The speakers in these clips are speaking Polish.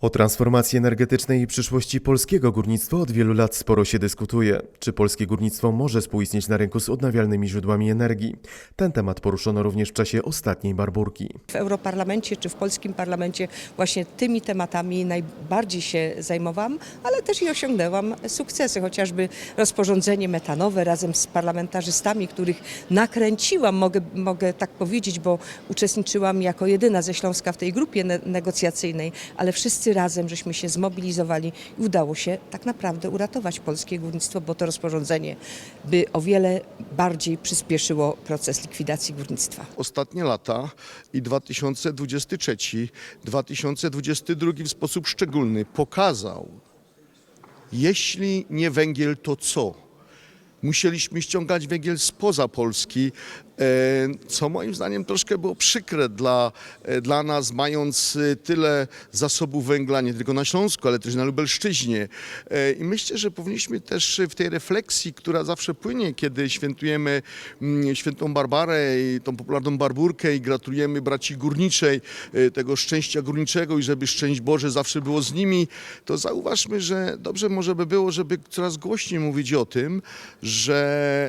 O transformacji energetycznej i przyszłości polskiego górnictwa od wielu lat sporo się dyskutuje. Czy polskie górnictwo może współistnieć na rynku z odnawialnymi źródłami energii? Ten temat poruszono również w czasie ostatniej barburki. W Europarlamencie czy w polskim parlamencie właśnie tymi tematami najbardziej się zajmowałam, ale też i osiągnęłam sukcesy, chociażby rozporządzenie metanowe razem z parlamentarzystami, których nakręciłam, mogę, mogę tak powiedzieć, bo uczestniczyłam jako jedyna ze Śląska w tej grupie ne- negocjacyjnej, ale wszyscy razem żeśmy się zmobilizowali i udało się tak naprawdę uratować polskie górnictwo, bo to rozporządzenie by o wiele bardziej przyspieszyło proces likwidacji górnictwa. ostatnie lata i 2023, 2022 w sposób szczególny pokazał, jeśli nie węgiel, to co? Musieliśmy ściągać węgiel spoza Polski, co moim zdaniem troszkę było przykre dla, e, dla nas, mając e, tyle zasobów węgla nie tylko na Śląsku, ale też na Lubelszczyźnie. E, I myślę, że powinniśmy też w tej refleksji, która zawsze płynie, kiedy świętujemy mm, świętą Barbarę i tą popularną Barburkę i gratulujemy braci górniczej e, tego szczęścia górniczego i żeby szczęść Boże zawsze było z nimi, to zauważmy, że dobrze może by było, żeby coraz głośniej mówić o tym, że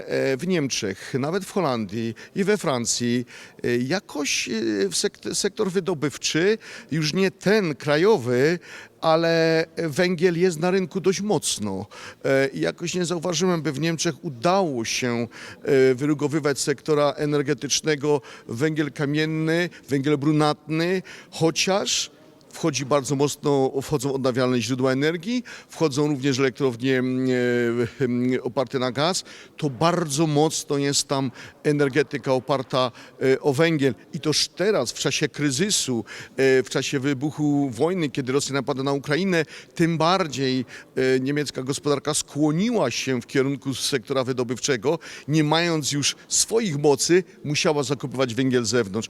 e, w Niemczech, nawet w Holandii i we Francji e, jakoś sekt- sektor wydobywczy, już nie ten krajowy, ale węgiel jest na rynku dość mocno. I jakoś nie zauważyłem, by w Niemczech udało się wyrugowywać sektora energetycznego węgiel kamienny, węgiel brunatny, chociaż Wchodzi bardzo mocno, wchodzą odnawialne źródła energii, wchodzą również elektrownie mm, e, mm, oparte na gaz. To bardzo mocno jest tam energetyka oparta e, o węgiel. I toż teraz, w czasie kryzysu, e, w czasie wybuchu wojny, kiedy Rosja napada na Ukrainę, tym bardziej niemiecka gospodarka skłoniła się w kierunku sektora wydobywczego, nie mając już swoich mocy, musiała zakupywać węgiel z zewnątrz.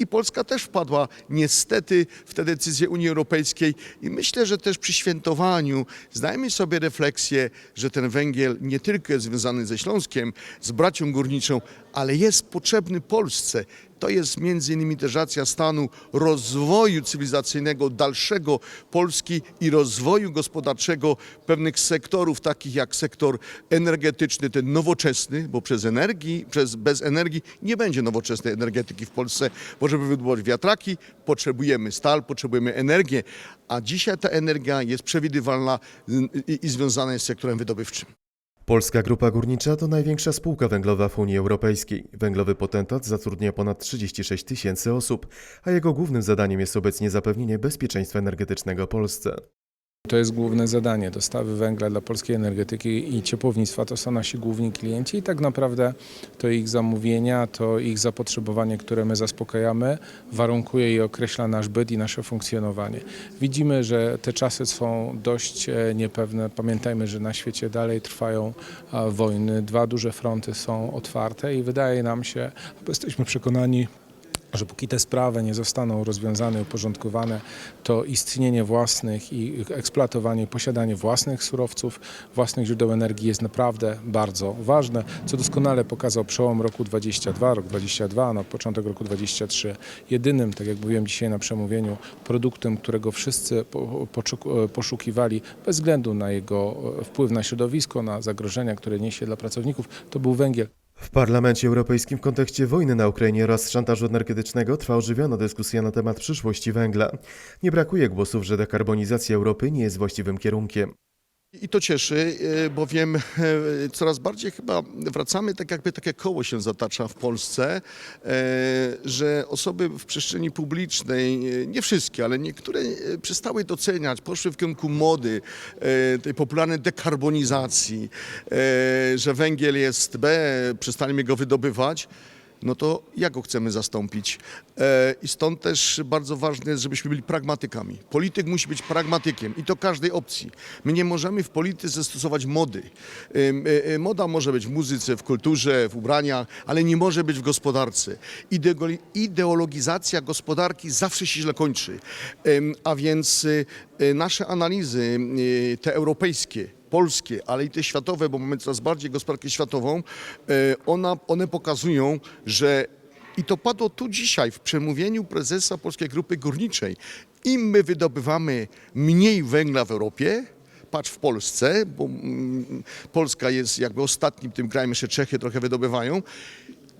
I Polska też wpadła niestety w te decyzje Unii Europejskiej. I myślę, że też przy świętowaniu zdajmy sobie refleksję, że ten węgiel nie tylko jest związany ze Śląskiem, z bracią górniczą, ale jest potrzebny Polsce. To jest między innymi też racja stanu rozwoju cywilizacyjnego dalszego Polski i rozwoju gospodarczego pewnych sektorów, takich jak sektor energetyczny, ten nowoczesny, bo przez energii, przez, bez energii nie będzie nowoczesnej energetyki w Polsce, bo żeby wybudować wiatraki, potrzebujemy stal, potrzebujemy energię, a dzisiaj ta energia jest przewidywalna i, i związana jest z sektorem wydobywczym. Polska Grupa Górnicza to największa spółka węglowa w Unii Europejskiej. Węglowy potentat zatrudnia ponad 36 tysięcy osób, a jego głównym zadaniem jest obecnie zapewnienie bezpieczeństwa energetycznego Polsce. To jest główne zadanie. Dostawy węgla dla polskiej energetyki i ciepłownictwa to są nasi główni klienci i tak naprawdę to ich zamówienia, to ich zapotrzebowanie, które my zaspokajamy, warunkuje i określa nasz byt i nasze funkcjonowanie. Widzimy, że te czasy są dość e, niepewne. Pamiętajmy, że na świecie dalej trwają wojny. Dwa duże fronty są otwarte i wydaje nam się, jesteśmy przekonani, że póki te sprawy nie zostaną rozwiązane, uporządkowane, to istnienie własnych i eksploatowanie, posiadanie własnych surowców, własnych źródeł energii jest naprawdę bardzo ważne, co doskonale pokazał przełom roku 22, rok 22, no początek roku 23. Jedynym, tak jak mówiłem dzisiaj na przemówieniu, produktem, którego wszyscy poczuk- poszukiwali bez względu na jego e, wpływ na środowisko, na zagrożenia, które niesie dla pracowników, to był węgiel. W Parlamencie Europejskim w kontekście wojny na Ukrainie oraz szantażu energetycznego trwa ożywiona dyskusja na temat przyszłości węgla. Nie brakuje głosów, że dekarbonizacja Europy nie jest właściwym kierunkiem. I to cieszy, e, bowiem e, coraz bardziej chyba wracamy, tak jakby takie koło się zatacza w Polsce, e, że osoby w przestrzeni publicznej, nie wszystkie, ale niektóre przestały doceniać, poszły w kierunku mody, tej popularnej dekarbonizacji, że węgiel jest B, przestaniemy go wydobywać no to jak go chcemy zastąpić? E, I stąd też bardzo ważne jest, żebyśmy byli pragmatykami. Polityk musi być pragmatykiem i to każdej opcji. My nie możemy w polityce stosować mody. E, e, Moda może być w muzyce, w kulturze, w ubraniach, ale nie może być w gospodarce. Ideolo- Ideologizacja gospodarki zawsze się źle kończy. A więc e, nasze analizy, e, te europejskie, polskie, ale i te światowe, bo mamy coraz bardziej gospodarkę światową, e, ona, one pokazują, że i to padło tu dzisiaj w przemówieniu prezesa Polskiej Grupy Górniczej. Im my wydobywamy mniej węgla w Europie, patrz w Polsce, bo mm, Polska jest jakby ostatnim tym krajem, jeszcze Czechy trochę wydobywają,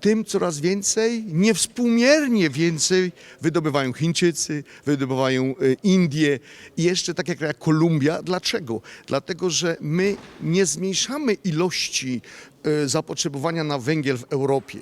tym coraz więcej, niewspółmiernie więcej wydobywają Chińczycy, wydobywają e, Indie i jeszcze takie kraje jak Kolumbia. Dlaczego? Dlatego, że my nie zmniejszamy ilości e, zapotrzebowania na węgiel w Europie.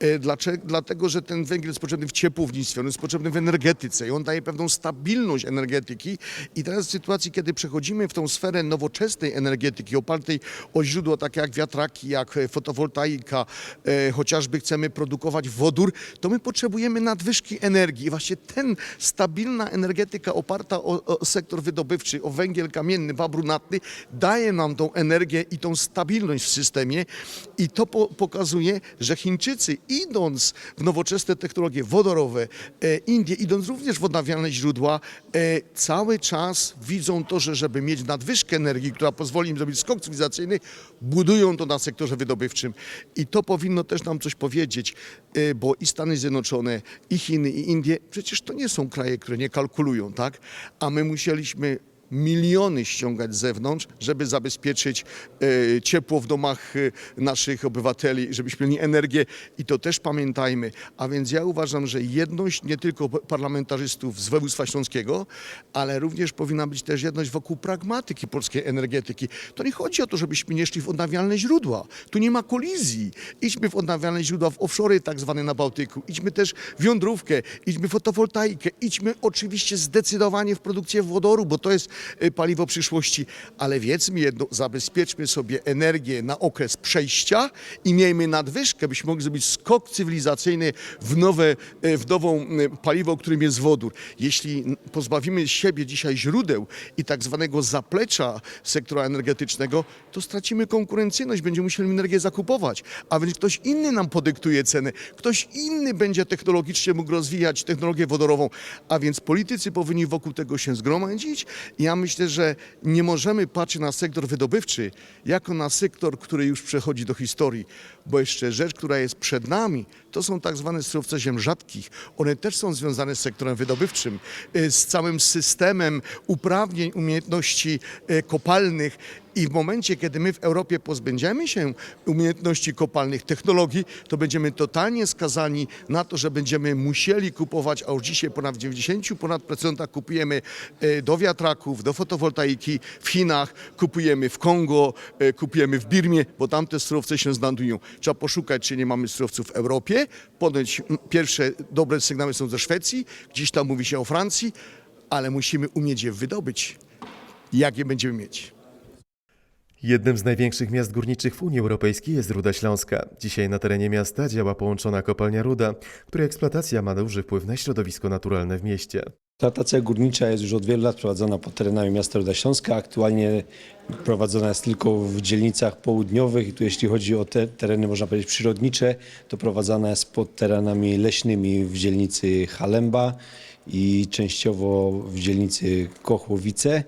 E, Dlaczego? Dlatego, że ten węgiel jest potrzebny w ciepłownictwie, on jest potrzebny w energetyce i on daje pewną stabilność energetyki. I teraz w sytuacji, kiedy przechodzimy w tą sferę nowoczesnej energetyki, opartej o źródła takie jak wiatraki, jak fotowoltaika, e, chociażby chcemy produkować wodór, to my potrzebujemy nadwyżki energii. I właśnie ten stabilna energetyka oparta o, o sektor wydobywczy, o węgiel kamienny, wapń brunatny, daje nam tą energię i tą stabilność w systemie. I to po, pokazuje, że Chińczycy idąc w nowoczesne technologie wodorowe, e, Indie idąc również w odnawialne źródła, e, cały czas widzą to, że żeby mieć nadwyżkę energii, która pozwoli im zrobić skok cywilizacyjny, budują to na sektorze wydobywczym. I to powinno też nam coś powiedzieć, e, bo i Stany Zjednoczone, i Chiny, i Indie, przecież to nie są kraje, które nie kalkulują, tak? A my musieliśmy miliony ściągać z zewnątrz, żeby zabezpieczyć e, ciepło w domach e, naszych obywateli, żebyśmy mieli energię i to też pamiętajmy. A więc ja uważam, że jedność nie tylko parlamentarzystów z województwa śląskiego, ale również powinna być też jedność wokół pragmatyki polskiej energetyki. To nie chodzi o to, żebyśmy nie szli w odnawialne źródła. Tu nie ma kolizji. Idźmy w odnawialne źródła, w offshore tak zwane na Bałtyku. Idźmy też w jądrówkę, idźmy w fotowoltaikę, idźmy oczywiście zdecydowanie w produkcję wodoru, bo to jest paliwo przyszłości. Ale wiedzmy jedno, zabezpieczmy sobie energię na okres przejścia i miejmy nadwyżkę, byśmy mogli zrobić skok cywilizacyjny w, nowe, y, w nową y, paliwo, którym jest wodór. Jeśli pozbawimy siebie dzisiaj źródeł i tak zwanego zaplecza sektora energetycznego, to stracimy konkurencyjność, będziemy musieli energię zakupować, a więc ktoś inny nam podyktuje cenę, ktoś inny będzie technologicznie mógł rozwijać technologię wodorową, a więc politycy powinni wokół tego się zgromadzić. Ja myślę, że nie możemy patrzeć na sektor wydobywczy jako na sektor, który już przechodzi do historii, bo jeszcze rzecz, która jest przed nami, to są tak zwane surowce ziem rzadkich. One też są związane z sektorem wydobywczym, y, z całym systemem uprawnień, umiejętności y, kopalnych. I w momencie, kiedy my w Europie pozbędziemy się umiejętności kopalnych, technologii, to będziemy totalnie skazani na to, że będziemy musieli kupować, a już dzisiaj ponad 90 ponad procentach kupujemy e, do wiatraków, do fotowoltaiki w Chinach, kupujemy w Kongo, e, kupujemy w Birmie, bo tamte surowce się znajdują. Trzeba poszukać, czy nie mamy surowców w Europie. Ponoć pierwsze dobre sygnały są ze Szwecji, gdzieś tam mówi się o Francji, ale musimy umieć je wydobyć. Jak je będziemy mieć? Jednym z największych miast górniczych w Unii Europejskiej jest Ruda Śląska. Dzisiaj na terenie miasta działa połączona kopalnia Ruda, której eksploatacja ma duży wpływ na środowisko naturalne w mieście. Eksploatacja górnicza jest już od wielu lat prowadzona pod terenami miasta Ruda Śląska. Aktualnie prowadzona jest tylko w dzielnicach południowych i tu jeśli chodzi o te tereny, można powiedzieć przyrodnicze, to prowadzona jest pod terenami leśnymi w dzielnicy Halemba i częściowo w dzielnicy Kochłowice.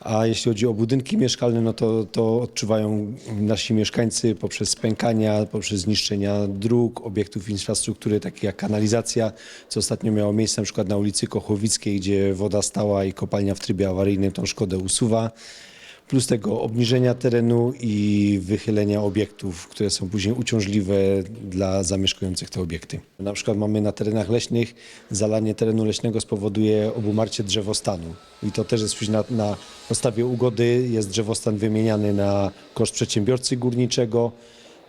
A jeśli chodzi o budynki mieszkalne, no to, to odczuwają nasi mieszkańcy poprzez spękania, poprzez zniszczenia dróg, obiektów infrastruktury, takich jak kanalizacja, co ostatnio miało miejsce na przykład na ulicy Kochowickiej, gdzie woda stała i kopalnia w trybie awaryjnym tą szkodę usuwa. Plus tego obniżenia terenu i wychylenia obiektów, które są później uciążliwe dla zamieszkujących te obiekty. Na przykład mamy na terenach leśnych, zalanie terenu leśnego spowoduje obumarcie drzewostanu. I to też jest później na, na podstawie ugody, jest drzewostan wymieniany na koszt przedsiębiorcy górniczego.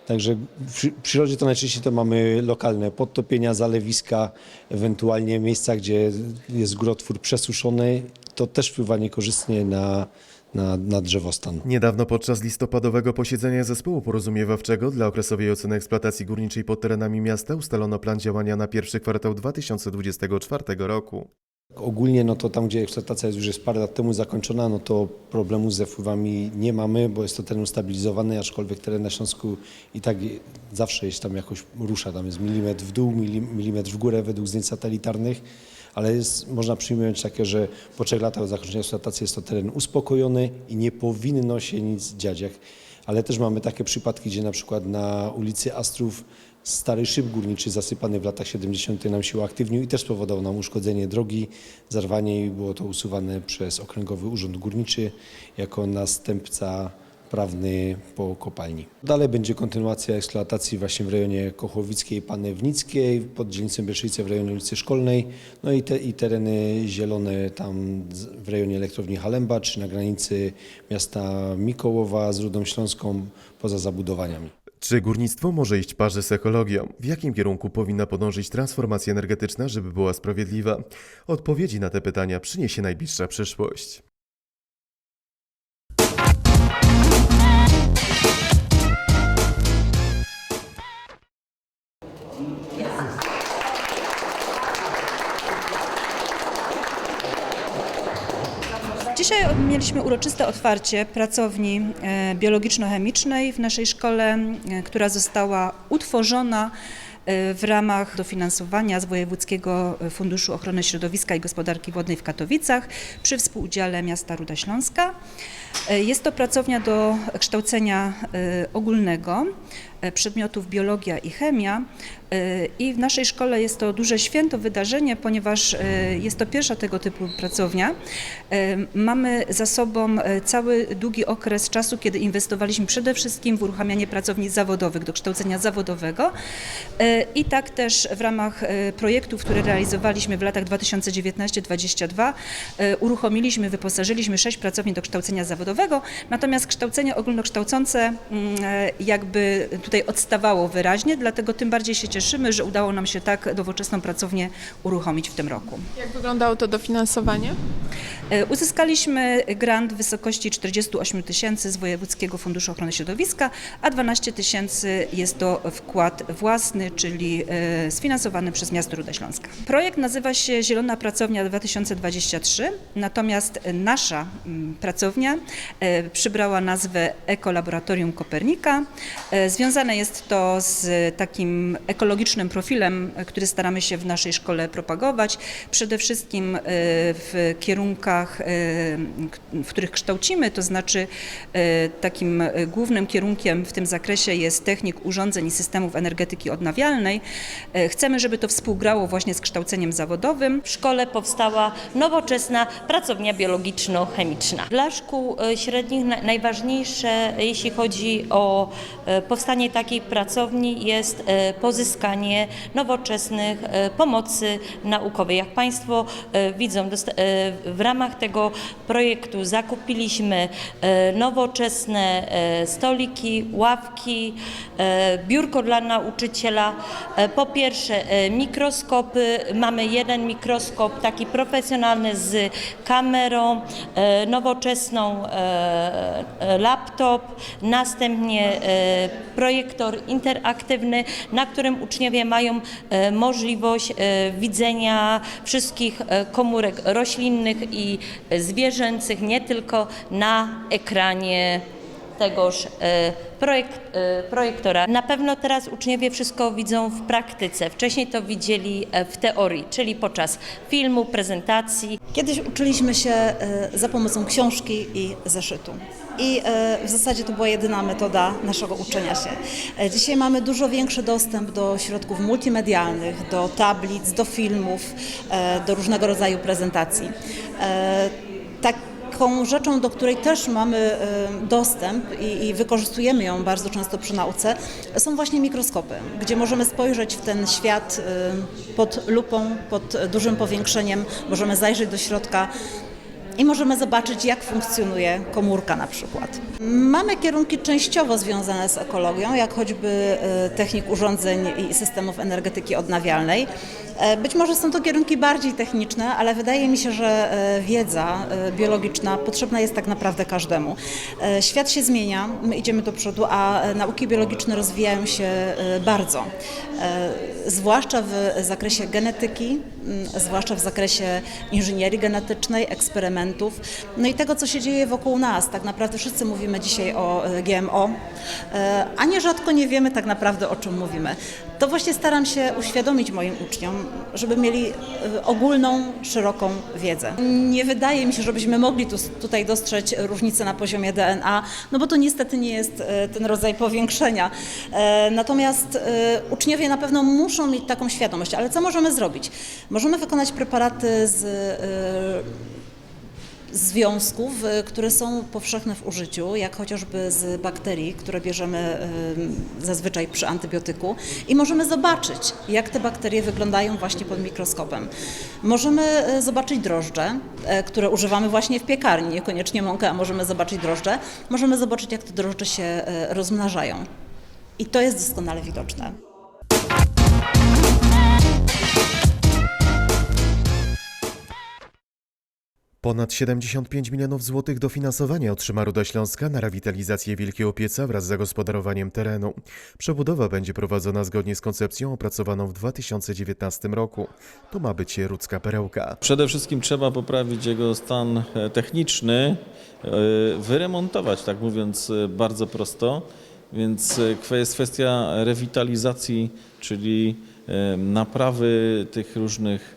Także w przy- przyrodzie to najczęściej to mamy lokalne podtopienia, zalewiska, ewentualnie miejsca, gdzie jest górotwór przesuszony. To też wpływa niekorzystnie na, na, na drzewostan. Niedawno podczas listopadowego posiedzenia zespołu porozumiewawczego dla okresowej oceny eksploatacji górniczej pod terenami miasta ustalono plan działania na pierwszy kwartał 2024 roku. Ogólnie no to tam, gdzie eksploatacja jest już jest parę lat temu zakończona, no to problemu z zepływami nie mamy, bo jest to teren ustabilizowany, aczkolwiek teren na Śląsku i tak zawsze jest tam jakoś rusza, tam jest milimetr w dół, mili- milimetr w górę według zdjęć satelitarnych, ale jest, można przyjmować takie, że po trzech latach od zakończenia eksploatacji jest to teren uspokojony i nie powinno się nic dziać. Jak, ale też mamy takie przypadki, gdzie na przykład na ulicy Astrów stary szyb górniczy zasypany w latach 70. nam się uaktywnił i też spowodował nam uszkodzenie drogi, zarwanie i było to usuwane przez Okręgowy Urząd Górniczy jako następca prawny po kopalni. Dalej będzie kontynuacja eksploatacji właśnie w rejonie Kochowickiej, Panewnickiej, pod dzielnicą Bielszyce w rejonie ulicy Szkolnej, no i, te, i tereny zielone tam w rejonie elektrowni Halemba, czy na granicy miasta Mikołowa z Rudą Śląską poza zabudowaniami. Czy górnictwo może iść parze z ekologią? W jakim kierunku powinna podążyć transformacja energetyczna, żeby była sprawiedliwa? Odpowiedzi na te pytania przyniesie najbliższa przyszłość. Dzisiaj mieliśmy uroczyste otwarcie pracowni e, biologiczno-chemicznej w naszej szkole, e, która została utworzona e, w ramach dofinansowania z Wojewódzkiego Funduszu Ochrony Środowiska i Gospodarki Wodnej w Katowicach przy współudziale miasta Ruda Śląska. Jest to pracownia do kształcenia ogólnego przedmiotów biologia i chemia e, i w naszej szkole jest to duże święto, wydarzenie, ponieważ e, jest to pierwsza tego typu pracownia. E, Mamy za sobą e, cały długi okres czasu, kiedy inwestowaliśmy przede wszystkim w uruchamianie pracowni zawodowych do kształcenia zawodowego E, i tak też w ramach e, projektów, które realizowaliśmy w latach 2019-2022 e, uruchomiliśmy, wyposażyliśmy sześć pracowni do kształcenia zawodowego, natomiast kształcenie ogólnokształcące mm, e, jakby tutaj odstawało wyraźnie, dlatego tym bardziej się cieszymy, że udało nam się tak nowoczesną pracownię uruchomić w tym roku. Jak wyglądało to dofinansowanie? E, Uzyskaliśmy grant w wysokości 48 tysięcy z Wojewódzkiego Funduszu Ochrony Środowiska, a 12 tysięcy jest to wkład własny, czyli e, sfinansowany przez miasto Ruda Śląska. Projekt nazywa się Zielona Pracownia 2023, natomiast nasza mm, pracownia e, przybrała nazwę Ekolaboratorium Kopernika. Związane jest to z takim ekologicznym profilem, który staramy się w naszej szkole propagować. Przede wszystkim w kierunkach, e, w których kształcimy, to znaczy e, takim głównym kierunkiem w tym zakresie jest technik urządzeń i systemów energetyki odnawialnej. E, Chcemy, żeby to współgrało właśnie z kształceniem zawodowym. W szkole powstała nowoczesna pracownia biologiczno-chemiczna. Dla szkół średnich na- najważniejsze, jeśli chodzi o powstanie takiej pracowni, jest pozyskanie nowoczesnych pomocy naukowej. Jak Państwo widzą, w ramach tego projektu zakupiliśmy e, nowoczesne e, stoliki, ławki, e, biurko dla nauczyciela. Po pierwsze mikroskopy, mamy jeden mikroskop taki profesjonalny z kamerą, nowoczesną laptop, następnie projektor interaktywny, na którym uczniowie mają możliwość widzenia wszystkich komórek roślinnych i zwierzęcych, nie tylko na ekranie tegoż e, projekt, e, projektora. Na pewno teraz uczniowie wszystko widzą w praktyce. Wcześniej to widzieli e, w teorii, czyli podczas filmu, prezentacji. Kiedyś uczyliśmy się za pomocą książki i zeszytu. I e, w zasadzie to była jedyna metoda naszego uczenia się. E, Dzisiaj mamy dużo większy dostęp do środków multimedialnych, do tablic, do filmów, e, do różnego rodzaju prezentacji. E, Taką rzeczą, do której też mamy dostęp i, i wykorzystujemy ją bardzo często przy nauce, są właśnie mikroskopy, gdzie możemy spojrzeć w ten świat pod lupą, pod dużym powiększeniem, możemy zajrzeć do środka i możemy zobaczyć, jak funkcjonuje komórka na przykład. Mamy kierunki częściowo związane z ekologią, jak choćby e, technik urządzeń i systemów energetyki odnawialnej. E, Być może są to kierunki bardziej techniczne, ale wydaje mi się, że e, wiedza e, biologiczna potrzebna jest tak naprawdę każdemu. Świat się zmienia, my idziemy do przodu, a nauki biologiczne rozwijają się bardzo. zwłaszcza w zakresie genetyki, zwłaszcza w zakresie inżynierii genetycznej, eksperymentów, no i tego, co się dzieje wokół nas. Tak naprawdę wszyscy mówimy dzisiaj o GMO, a nierzadko nie wiemy tak naprawdę, o czym mówimy. To właśnie staram się uświadomić moim uczniom, żeby mieli e, ogólną, szeroką wiedzę. Nie wydaje mi się, żebyśmy mogli tu, tutaj dostrzec różnice na poziomie DNA, no bo to niestety nie jest e, ten rodzaj powiększenia. E, Natomiast uczniowie na pewno muszą mieć taką świadomość. Ale co możemy zrobić? Możemy wykonać preparaty z związków, y, które są powszechne w użyciu, jak chociażby z bakterii, które bierzemy y, zazwyczaj przy antybiotyku i możemy zobaczyć, jak te bakterie wyglądają właśnie pod mikroskopem. Możemy y, zobaczyć drożdże, które używamy właśnie w piekarni, niekoniecznie mąkę, a możemy zobaczyć drożdże. Możemy zobaczyć, jak te drożdże się rozmnażają. I to jest doskonale widoczne. Ponad 75 milionów złotych dofinansowania otrzyma Ruda Śląska na rewitalizację Wielkiego Pieca wraz z zagospodarowaniem terenu. Przebudowa będzie prowadzona zgodnie z koncepcją opracowaną w 2019 roku. To ma być rudzka perełka. Przede wszystkim trzeba poprawić jego stan e, techniczny, e, wyremontować, tak mówiąc e, bardzo prosto. Więc jest kwestia rewitalizacji, czyli naprawy tych różnych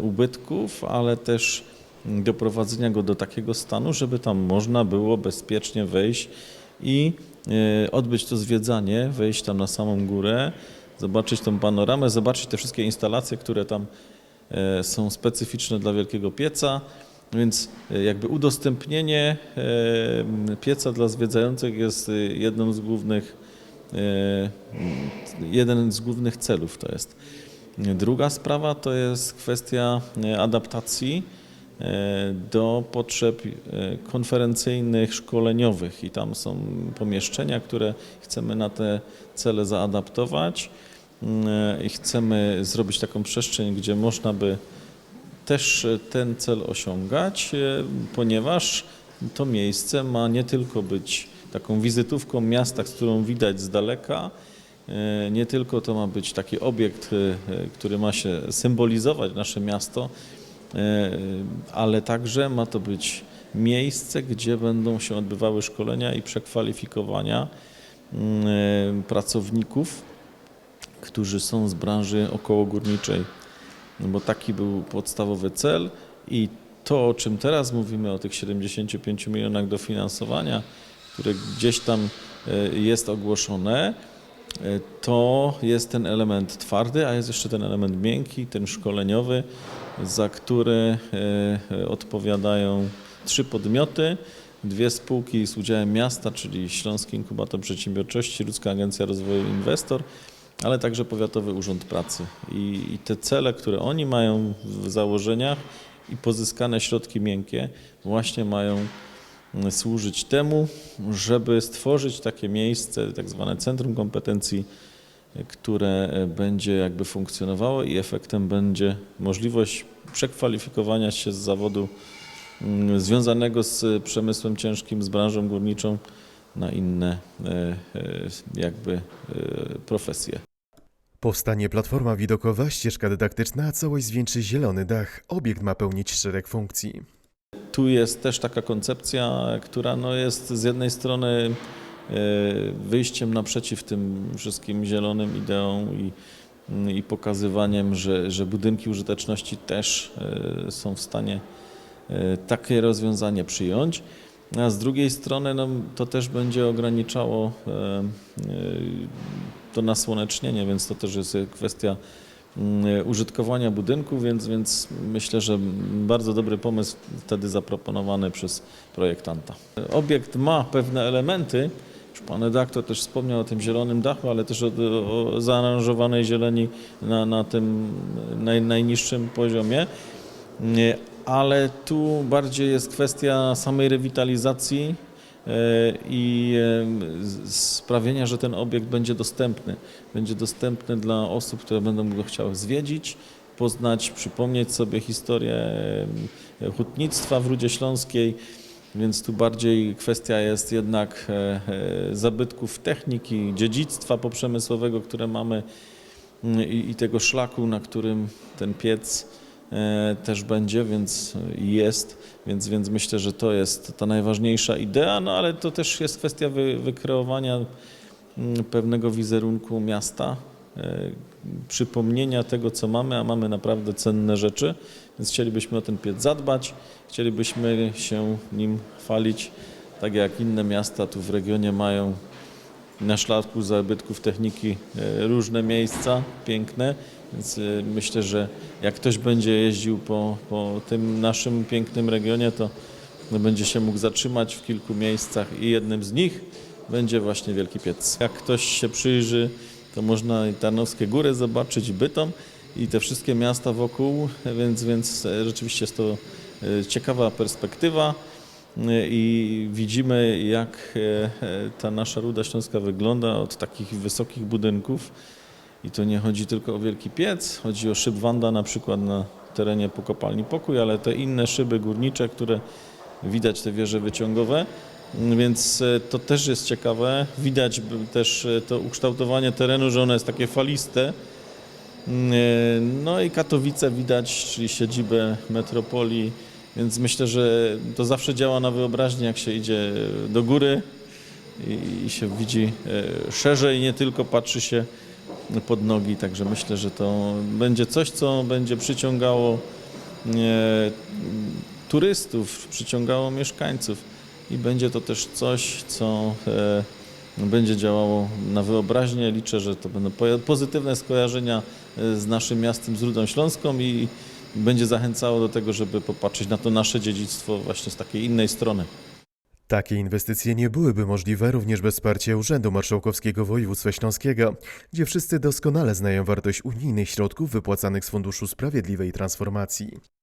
ubytków, ale też doprowadzenia go do takiego stanu, żeby tam można było bezpiecznie wejść i e, odbyć to zwiedzanie, wejść tam na samą górę, zobaczyć tą panoramę, zobaczyć te wszystkie instalacje, które tam e, są specyficzne dla Wielkiego Pieca, więc e, jakby udostępnienie pieca dla zwiedzających jest jedną z głównych, jeden z głównych celów to jest. Druga sprawa to jest kwestia adaptacji do potrzeb e, konferencyjnych, szkoleniowych. I tam są pomieszczenia, które chcemy na te cele zaadaptować Mm, i chcemy zrobić taką przestrzeń, gdzie można by też e, ten cel osiągać, e, ponieważ to miejsce ma nie tylko być taką wizytówką miasta, z którą widać z daleka, e, nie tylko to ma być taki obiekt, e, e, który ma się symbolizować nasze miasto, e, ale także ma to być miejsce, gdzie będą się odbywały szkolenia i przekwalifikowania mm, e, pracowników, którzy są z branży okołogórniczej. No bo taki był podstawowy cel i to, o czym teraz mówimy, o tych 75 milionach dofinansowania, które gdzieś tam e, jest ogłoszone, e, to jest ten element twardy, a jest jeszcze ten element miękki, ten szkoleniowy, za który e, odpowiadają trzy podmioty, dwie spółki z udziałem miasta, czyli Śląski Inkubator Przedsiębiorczości, Ludzka Agencja Rozwoju Inwestor, ale także Powiatowy Urząd Pracy. I, I te cele, które oni mają w założeniach i pozyskane środki miękkie właśnie mają służyć temu, żeby stworzyć takie miejsce, tak zwane centrum kompetencji, które będzie jakby funkcjonowało i efektem będzie możliwość przekwalifikowania się z zawodu mm, związanego z przemysłem ciężkim, z branżą górniczą na inne e, e, jakby e, profesje. Powstanie platforma widokowa, ścieżka dydaktyczna, a całość zwieńczy zielony dach. Obiekt ma pełnić szereg funkcji. Tu jest też taka koncepcja, która no jest z jednej strony e, wyjściem naprzeciw tym wszystkim zielonym ideom i, i pokazywaniem, że, że budynki użyteczności też e, są w stanie e, takie rozwiązanie przyjąć. A z drugiej strony no, to też będzie ograniczało to nasłonecznienie, więc to też jest kwestia mm, użytkowania budynku, więc, więc myślę, że bardzo dobry pomysł wtedy zaproponowany przez projektanta. Obiekt ma pewne elementy, już pan redaktor też wspomniał o tym zielonym dachu, ale też o, o zaaranżowanej zieleni na, na tym naj, najniższym poziomie. Nie, Ale tu bardziej jest kwestia samej rewitalizacji i e, z- sprawienia, że ten obiekt będzie dostępny. Będzie dostępny dla osób, które będą go chciały zwiedzić, poznać, przypomnieć sobie historię hutnictwa w Rudzie Śląskiej. Więc tu bardziej kwestia jest jednak e, e, zabytków techniki, dziedzictwa poprzemysłowego, które mamy i, i tego szlaku, na którym ten piec też będzie, więc jest, więc, więc myślę, że to jest ta najważniejsza idea, no ale to też jest kwestia wy, wykreowania mm, pewnego wizerunku miasta, e, przypomnienia tego, co mamy, a mamy naprawdę cenne rzeczy, więc chcielibyśmy o ten piec zadbać, chcielibyśmy się nim chwalić, tak jak inne miasta tu w regionie mają na szlaku zabytków techniki e, różne miejsca piękne, więc e, myślę, że jak ktoś będzie jeździł po, po tym naszym pięknym regionie, to będzie się mógł zatrzymać w kilku miejscach i jednym z nich będzie właśnie Wielki Piec. Jak ktoś się przyjrzy, to można i Tarnowskie Góry zobaczyć, Bytom i te wszystkie miasta wokół, więc, więc e, rzeczywiście jest to e, ciekawa perspektywa i widzimy, jak e, e, ta nasza Ruda Śląska wygląda od takich wysokich budynków. I to nie chodzi tylko o Wielki Piec, chodzi o szyb Wanda na przykład na terenie po kopalni Pokój, ale te inne szyby górnicze, które widać te wieże wyciągowe, więc e, to też jest ciekawe. Widać też e, to ukształtowanie terenu, że ono jest takie faliste. Mm, e, No i Katowice widać, czyli siedzibę metropolii, więc myślę, że to zawsze działa na wyobraźnię, jak się idzie do góry i, się widzi szerzej, nie tylko patrzy się pod nogi, także myślę, że to będzie coś, co będzie przyciągało e, turystów, przyciągało mieszkańców i będzie to też coś, co e, będzie działało na wyobraźnię. Liczę, że to będą po- pozytywne skojarzenia e, z naszym miastem, z Rudą Śląską i będzie zachęcało do tego, żeby popatrzeć na to nasze dziedzictwo właśnie z takiej innej strony. Takie inwestycje nie byłyby możliwe również bez wsparcia Urzędu Marszałkowskiego Województwa Śląskiego, gdzie wszyscy doskonale znają wartość unijnych środków wypłacanych z Funduszu Sprawiedliwej Transformacji.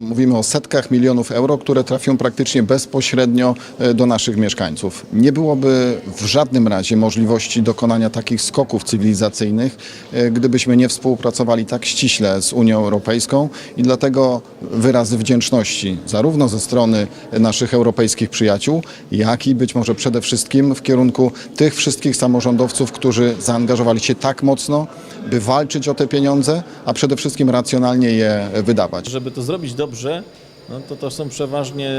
Mówimy o setkach milionów euro, które trafią praktycznie bezpośrednio e, do naszych mieszkańców. Nie byłoby w żadnym razie możliwości dokonania takich skoków cywilizacyjnych, e, gdybyśmy nie współpracowali tak ściśle z Unią Europejską i dlatego wyrazy wdzięczności zarówno ze strony naszych europejskich przyjaciół, jak i być może przede wszystkim w kierunku tych wszystkich samorządowców, którzy zaangażowali się tak mocno, by walczyć o te pieniądze, a przede wszystkim racjonalnie je wydawać. Żeby to zrobić dobrze, no to to są przeważnie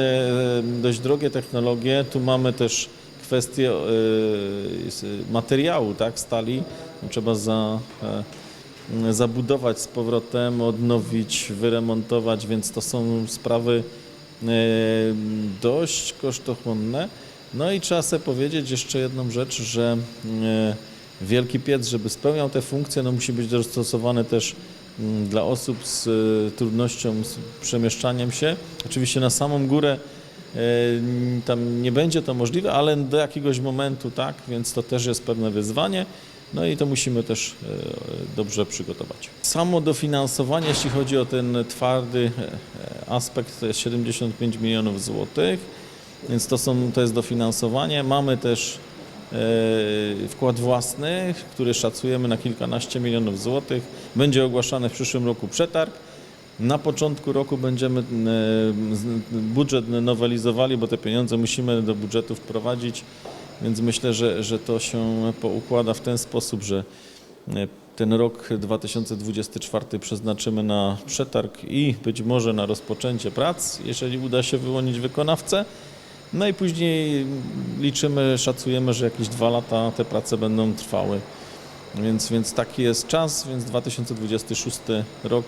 dość drogie technologie. Tu mamy też kwestię e, materiału, tak, stali. Trzeba za, e, zabudować z powrotem, odnowić, wyremontować, więc to są sprawy e, dość kosztochłonne. No i trzeba sobie powiedzieć jeszcze jedną rzecz, że wielki piec, żeby spełniał te funkcje, no musi być dostosowany też mm, dla osób z e, trudnością z przemieszczaniem się. Oczywiście na samą górę e, tam nie będzie to możliwe, ale do jakiegoś momentu tak, więc to też jest pewne wyzwanie. No i to musimy też e, dobrze przygotować. Samo dofinansowanie, jeśli chodzi o ten twardy aspekt, to jest 75 milionów złotych, więc to, są, to jest dofinansowanie. Mamy też wkład własny, który szacujemy na kilkanaście milionów złotych. Będzie ogłaszany w przyszłym roku przetarg. Na początku roku będziemy e, budżet nowelizowali, bo te pieniądze musimy do budżetu wprowadzić, więc myślę, że, że to się poukłada w ten sposób, że e, ten rok 2024 przeznaczymy na przetarg i być może na rozpoczęcie prac, jeżeli uda się wyłonić wykonawcę. No i później liczymy, szacujemy, że jakieś dwa lata te prace będą trwały. Więc, więc taki jest czas, więc 2026 rok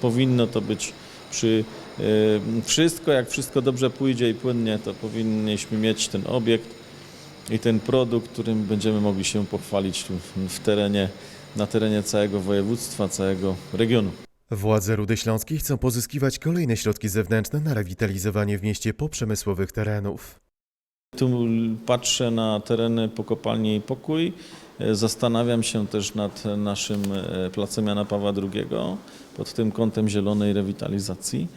powinno to być przy e, wszystko, jak wszystko dobrze pójdzie i płynnie, to powinniśmy mieć ten obiekt i ten produkt, którym będziemy mogli się pochwalić w terenie, na terenie całego województwa, całego regionu. Władze Rudy Śląskiej chcą pozyskiwać kolejne środki zewnętrzne na rewitalizowanie w mieście poprzemysłowych terenów. Tu patrzę na tereny po kopalni Pokój. Zastanawiam się też nad naszym e, placem Jana Pawła II pod tym kątem zielonej rewitalizacji,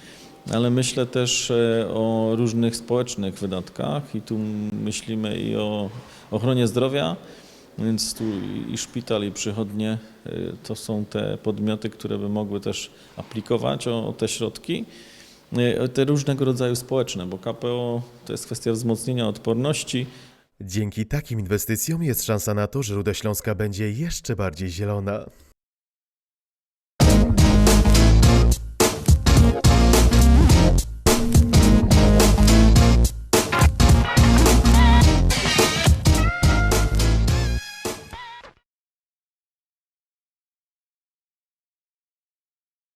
ale myślę też e, o różnych społecznych wydatkach i tu myślimy i o ochronie zdrowia, więc tu i szpital, i przychodnie e, to są te podmioty, które by mogły też aplikować o, o te środki. E, Te różnego rodzaju społeczne, bo KPO to jest kwestia wzmocnienia odporności, Dzięki takim inwestycjom jest szansa na to, że Ruda Śląska będzie jeszcze bardziej zielona.